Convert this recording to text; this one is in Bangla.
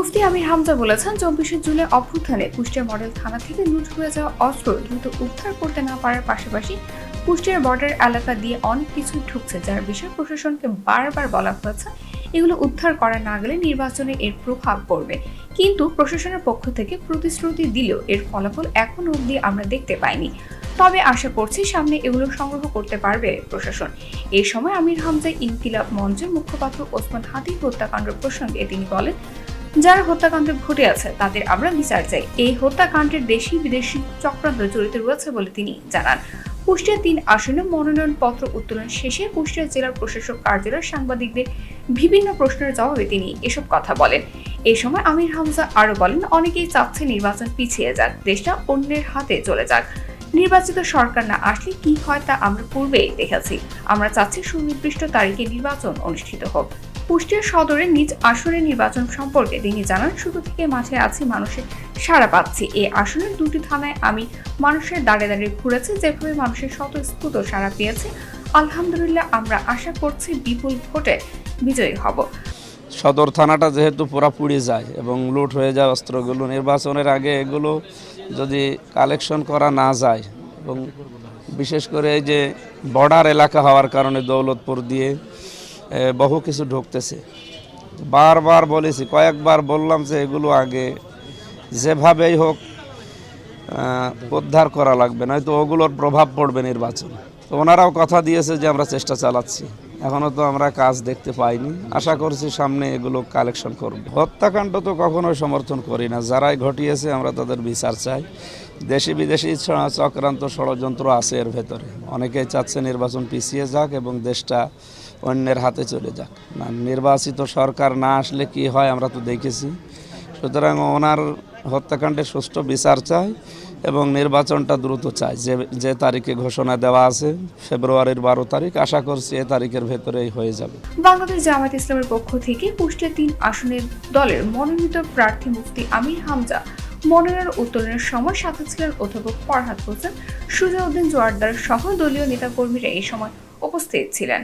মুফতি আমির হামজা বলেছেন, চব্বিশে জুলাই অভ্যুত্থানে কুষ্টিয়া মডেল থানা থেকে লুট হয়ে যাওয়া অস্ত্র দ্রুত উদ্ধার করতে না পারার পাশাপাশি কুষ্টিয়ার বর্ডার এলাকা দিয়ে অনেক কিছু ঢুকছে, যার বিষয়ে প্রশাসনকে বারবার বলা হয়েছে। এগুলো উদ্ধার করা না গেলে নির্বাচনে এর প্রভাব পড়বে। কিন্তু প্রশাসনের পক্ষ থেকে প্রতিশ্রুতি দিলেও এর ফলাফল এখনও অবধি আমরা দেখতে পাইনি। তবে আশা করছি সামনে এগুলো সংগ্রহ করতে পারবে প্রশাসন। এই সময় আমির হামজা ইনকিলাব মঞ্চের মুখপাত্র ওসমান হাতি হত্যাকাণ্ড প্রসঙ্গে তিনি বলেন যারা হত্যাকাণ্ড ঘটে আছে, তাদের আমরা বিচার চাই। এই হত্যাকাণ্ডের দেশি বিদেশি চক্রান্ত জড়িত রয়েছে বলে তিনি জানান। কুষ্টিয়া তিন আসনে মনোনয়ন পত্র উত্তোলন শেষে কুষ্টিয়া জেলার প্রশাসক কার্যালয়ের সাংবাদিকদের বিভিন্ন প্রশ্নের জবাবে তিনি এসব কথা বলেন। এই সময় আমির হামজা আরও বলেন, অনেকেই চাচ্ছে নির্বাচন পিছিয়ে যাক, দেশটা অন্যের হাতে চলে যাক। নির্বাচিত সরকার না আসলে কি হয় তা আমরা পূর্বেই দেখেছি। আমরা চাচ্ছি সুনির্দিষ্ট তারিখে নির্বাচন অনুষ্ঠিত হোক। কুষ্টিয়া সদরে নিজ আসনের নির্বাচন সম্পর্কে তিনি জানান, শুরু থেকে মাঠে আছি, মানুষের সাড়া পাচ্ছি। এই আসনের দুটি থানায় আমি মানুষের দাঁড়ে দাঁড়িয়ে ঘুরেছি, যেভাবে মানুষের স্বতঃস্ফূর্ত সাড়া পেয়েছে। আলহামদুলিল্লাহ, আমরা আশা করছি বিপুল ভোটে বিজয়ী হব। সদর থানাটা যেহেতু পুরা পুড়ে যায় এবং লুট হয়ে যায় অস্ত্রগুলো, নির্বাচনের আগে এগুলো যদি কালেকশন করা না যায় এবং বিশেষ করে এই যে বর্ডার এলাকা হওয়ার কারণে দৌলতপুর দিয়ে বহু কিছু ঢুকতেছে। বারবার বলেছি, কয়েকবার বললাম যে এগুলো আগে যেভাবেই হোক উদ্ধার করা লাগবে, নয়তো ওগুলোর প্রভাব পড়বে নির্বাচন। তো ওনারাও কথা দিয়েছে যে আমরা চেষ্টা চালাচ্ছি। এখনও তো আমরা কাজ দেখতে পাইনি। আশা করছি সামনে এগুলো কালেকশন করব। হত্যাকাণ্ড তো কখনোই সমর্থন করি না। যারাই ঘটিয়েছে, আমরা তাদের বিচার চাই। দেশি বিদেশি চক্রান্ত ষড়যন্ত্র আছে এর ভেতরে। অনেকেই চাচ্ছে নির্বাচন পিছিয়ে যাক এবং দেশটা অন্যের হাতে চলে যাক। না, নির্বাচিত সরকার না আসলে কি হয় আমরা তো দেখেছি। সুতরাং ওনার হত্যাকাণ্ডের সুষ্ঠু বিচার চাই এবং নির্বাচনটা দ্রুত চাই। যে যে তারিখে ঘোষণা দেওয়া আছে, ফেব্রুয়ারির বারো তারিখ, আশা করছি এ তারিখের ভেতরেই হয়ে যাবে। বাংলাদেশ জামায়াত ইসলামের পক্ষ থেকে কুষ্টিয়া তিন আসনের দলের মনোনীত প্রার্থী মুফতি আমির হামজা, মনোনয়ন উত্তোলনের সময় সাথে ছিলেন অধ্যাপক ফরহাদ হোসেন, সুজাউদ্দিন জোয়ারদার সহ দলীয় নেতাকর্মীরা এই সময় উপস্থিত ছিলেন।